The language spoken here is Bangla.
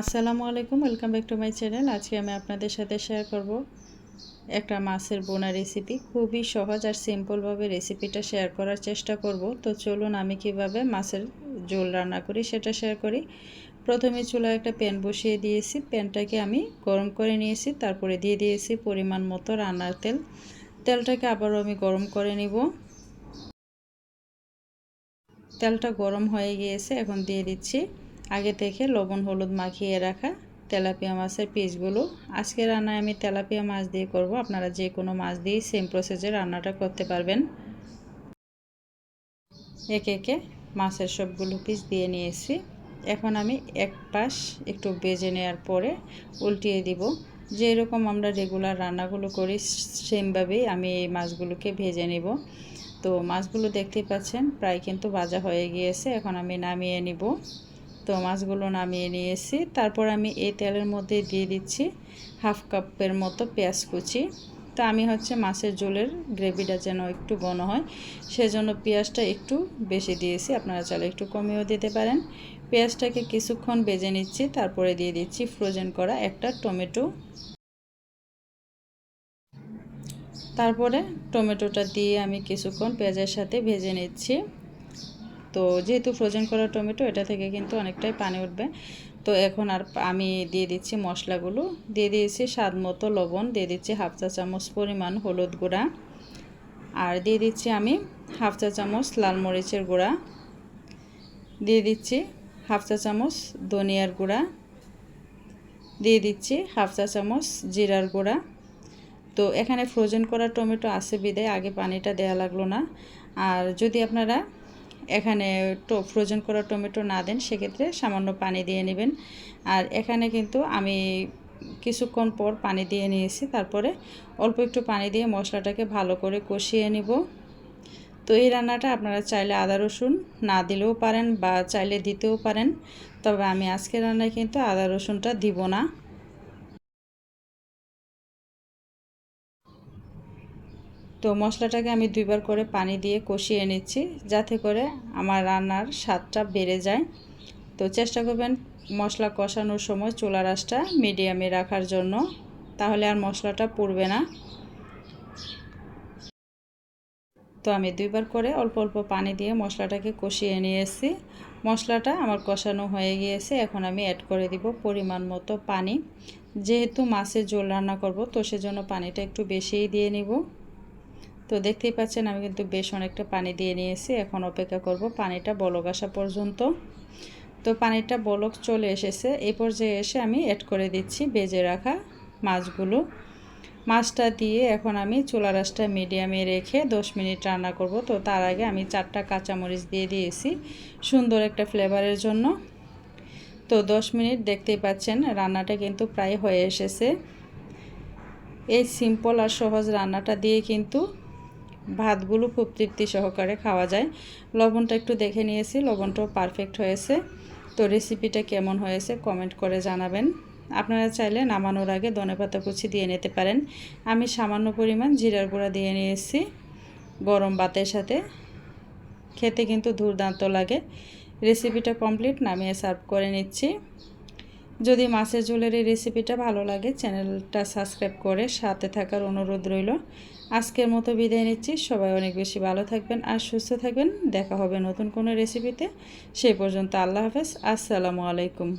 আসসালামু আলাইকুম welcome back to my channel আজকে আমি আপনাদের সাথে শেয়ার করব একটা মাছের বোনা রেসিপি খুবই সহজ আর সিম্পলভাবে রেসিপিটা শেয়ার করার চেষ্টা করব। তো চলুন আমি কীভাবে মাছের ঝোল রান্না করি সেটা শেয়ার করি। প্রথমে চুলায় একটা প্যান বসিয়ে দিয়েছি। প্যানটাকে আমি গরম করে নিয়েছি। তারপরে দিয়ে দিয়েছি পরিমাণ মতো রান্নার তেল। তেলটাকে আবারও আমি গরম করে নিব। তেলটা গরম হয়ে গিয়েছে, এখন দিয়ে দিচ্ছি। আগে থেকে লবণ, হলুদ মাখিয়ে রাখা তেলাপিয়া মাছের পিসগুলো। আজকে রান্নায় আমি তেলাপিয়া মাছ দিয়ে করব। আপনারা যে কোনো মাছ দিয়ে সেম প্রসেসে রান্নাটা করতে পারবেন। একে একে মাছের সবগুলো পিস দিয়ে নিয়েছি। এখন আমি এক পাশ একটু বেজে নেওয়ার পরে উল্টিয়ে দিব। যেরকম আমরা রেগুলার রান্নাগুলো করি সেমভাবেই আমি এই মাছগুলোকে ভেজে নিব। তো মাছগুলো দেখতেই পাচ্ছেন, প্রায় কিন্তু ভাজা হয়ে গিয়েছে। এখন আমি নামিয়ে নিব। তো মাছগুলো নামিয়ে নিয়েছি। তারপর আমি এই তেলের মধ্যে দিয়ে দিচ্ছি হাফ কাপের মতো পেঁয়াজ কুচি। তো আমি হচ্ছে মাছের ঝোলের গ্রেভিটা যেন একটু ঘন হয়, সেজন্য পেঁয়াজটা একটু বেশি দিয়েছি। আপনারা চাইলে একটু কমিয়েও দিতে পারেন। পেঁয়াজটাকে কিছুক্ষণ বেজে নিচ্ছি, তারপরে দিয়ে দিচ্ছি ফ্রোজেন করা একটা টমেটো। তারপরে টমেটোটা দিয়ে আমি কিছুক্ষণ পেঁয়াজের সাথে ভেজে নিচ্ছি। তো যেহেতু ফ্রোজেন করা টমেটো এটা থেকে কিন্তু অনেকটাই পানি উঠবে। তো এখন আর আমি দিয়ে দিচ্ছি মশলাগুলো। দিয়ে দিয়েছি স্বাদ মতো লবণ, দিয়ে দিচ্ছি হাফ চা চামচ পরিমাণ হলুদ গুঁড়া। আর দিয়ে দিচ্ছি আমি হাফ চা চামচ লাল মরিচের গুঁড়া। দিয়ে দিচ্ছি হাফ চা চামচ ধনিয়ার গুঁড়া। দিয়ে দিচ্ছি হাফ চা চামচ জিরার গুঁড়া। তো এখানে ফ্রোজেন করা টমেটো আছে বিদায়, আগে পানিটা দেয়া লাগল না। আর যদি আপনারা এখানে ফ্রোজেন করা টমেটো না দেন, সেক্ষেত্রে সামান্য পানি দিয়ে নেবেন। আর এখানে কিন্তু আমি কিছুক্ষণ পর পানি দিয়ে নিয়েছি। তারপরে অল্প একটু পানি দিয়ে মশলাটাকে ভালো করে কষিয়ে নিব। তো এই রান্নাটা আপনারা চাইলে আদা, রসুন না দিলেও পারেন বা চাইলে দিতেও পারেন। তবে আমি আজকে রান্নায় কিন্তু আদা, রসুনটা দিব না। তো মশলাটাকে আমি দুইবার করে পানি দিয়ে কষিয়ে নিচ্ছি, যাতে করে আমার রান্নার স্বাদটা বেড়ে যায়। তো চেষ্টা করবেন মশলা কষানোর সময় চুলা রাসটা মিডিয়ামে রাখার জন্য, তাহলে আর মশলাটা পুড়বে না। তো আমি দুইবার করে অল্প অল্প পানি দিয়ে মশলাটাকে কষিয়ে নিয়েছি। মশলাটা আমার কষানো হয়ে গিয়েছে, এখন আমি অ্যাড করে দিব পরিমাণ মতো পানি। যেহেতু মাছের ঝোল রান্না করব, তো সেজন্য পানিটা একটু বেশিই দিয়ে নিব। তো দেখতেই পাচ্ছেন, আমি কিন্তু বেশ অনেকটা পানি দিয়ে নিয়েছি। এখন অপেক্ষা করব পানিটা বলক আসা পর্যন্ত। তো পানিটা বলক চলে এসেছে। এই পর্যায়ে এসে আমি অ্যাড করে দিচ্ছি বেজে রাখা মাছগুলো। মাছটা দিয়ে এখন আমি চুলা রাসটা মিডিয়ামে রেখে দশ মিনিট রান্না করব। তো তার আগে আমি চারটা কাঁচামরিচ দিয়ে দিয়েছি সুন্দর একটা ফ্লেভারের জন্য। তো দশ মিনিট দেখতেই পাচ্ছেন, রান্নাটা কিন্তু প্রায় হয়ে এসেছে। এই সিম্পল আর সহজ রান্নাটা দিয়ে কিন্তু ভাতগুলো খুব তৃপ্তি সহকারে খাওয়া যায়। লবণটা একটু দেখে নিয়েছি, লবণটাও পারফেক্ট হয়েছে। তো রেসিপিটা কেমন হয়েছে কমেন্ট করে জানাবেন। আপনারা চাইলে নামানোর আগে পাতা কুচি দিয়ে নিতে পারেন। আমি সামান্য পরিমাণ জিরার গুঁড়া দিয়ে নিয়েছি গরম ভাতের সাথে। খেতে কিন্তু দুর্দান্ত লাগে। রেসিপিটা কমপ্লিট নামিয়ে সার্ভ করে নিচ্ছি। যদি মাছের ঝোলের এই রেসিপিটা ভালো লাগে চ্যানেলটা সাবস্ক্রাইব করে সাথে থাকার অনুরোধ রইল। আজকের মতো বিদায় নিচ্ছি। সবাই অনেক বেশি ভালো থাকবেন আর সুস্থ থাকবেন। দেখা হবে নতুন কোনো রেসিপিতে সেই পর্যন্ত আল্লাহ হাফেজ। আসসালামু আলাইকুম।